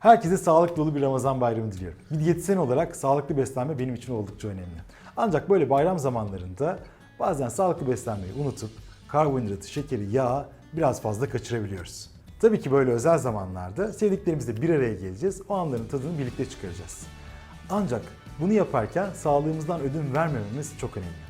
Herkese sağlık dolu bir Ramazan bayramı diliyorum. Bir diyetisyen olarak sağlıklı beslenme benim için oldukça önemli. Ancak böyle bayram zamanlarında bazen sağlıklı beslenmeyi unutup karbonhidratı, şekeri, yağı biraz fazla kaçırabiliyoruz. Tabii ki böyle özel zamanlarda sevdiklerimizle bir araya geleceğiz. O anların tadını birlikte çıkaracağız. Ancak bunu yaparken sağlığımızdan ödün vermememiz çok önemli.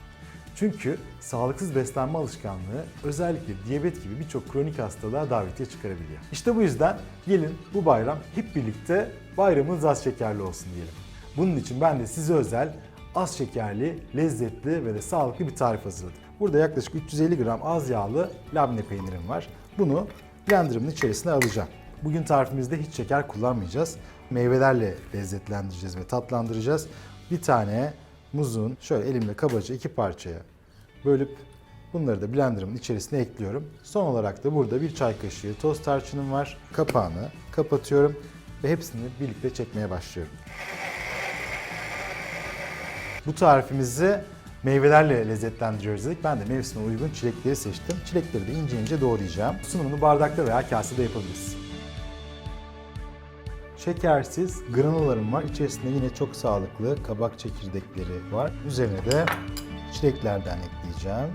Çünkü sağlıksız beslenme alışkanlığı özellikle diyabet gibi birçok kronik hastalığa davetiye çıkarabiliyor. İşte bu yüzden gelin bu bayram hep birlikte bayramınız az şekerli olsun diyelim. Bunun için ben de size özel az şekerli, lezzetli ve de sağlıklı bir tarif hazırladım. Burada yaklaşık 350 gram az yağlı labne peynirim var. Bunu blenderımın içerisine alacağım. Bugün tarifimizde hiç şeker kullanmayacağız. Meyvelerle lezzetlendireceğiz ve tatlandıracağız. Bir tane muzun şöyle elimle kabaca iki parçaya bölüp bunları da blenderımın içerisine ekliyorum. Son olarak da burada bir çay kaşığı toz tarçınım var. Kapağını kapatıyorum ve hepsini birlikte çekmeye başlıyorum. Bu tarifimizi meyvelerle lezzetlendiriyoruz dedik. Ben de mevsime uygun çilekleri seçtim. Çilekleri de ince ince doğrayacağım. Sunumunu bardakta veya kasede yapabiliriz. Şekersiz granulalarım var. İçerisinde yine çok sağlıklı kabak çekirdekleri var. Üzerine de çileklerden ekleyeceğim.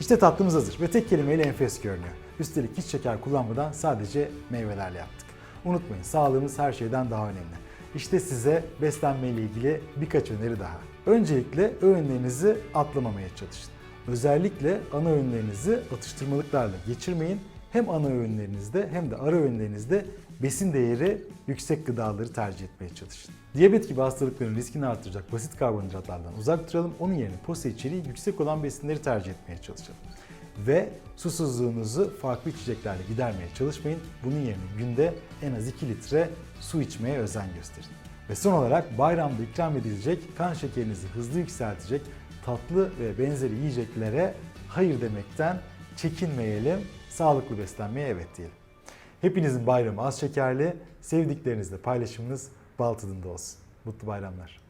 İşte tatlımız hazır ve tek kelimeyle enfes görünüyor. Üstelik hiç şeker kullanmadan sadece meyvelerle yaptık. Unutmayın sağlığımız her şeyden daha önemli. İşte size beslenme ile ilgili birkaç öneri daha. Öncelikle öğünlerinizi atlamamaya çalışın. Özellikle ana öğünlerinizi atıştırmalıklarla geçirmeyin. Hem ana öğünlerinizde hem de ara öğünlerinizde besin değeri yüksek gıdaları tercih etmeye çalışın. Diyabet gibi hastalıkların riskini artıracak basit karbonhidratlardan uzak duralım. Onun yerine posa içeriği yüksek olan besinleri tercih etmeye çalışalım. Ve susuzluğunuzu farklı içeceklerle gidermeye çalışmayın. Bunun yerine günde en az 2 litre su içmeye özen gösterin. Ve son olarak bayramda ikram edilecek kan şekerinizi hızlı yükseltecek tatlı ve benzeri yiyeceklere hayır demekten çekinmeyelim. Sağlıklı beslenmeye evet diyelim. Hepinizin bayramı az şekerli, sevdiklerinizle paylaşımınız bal tadında olsun. Mutlu bayramlar.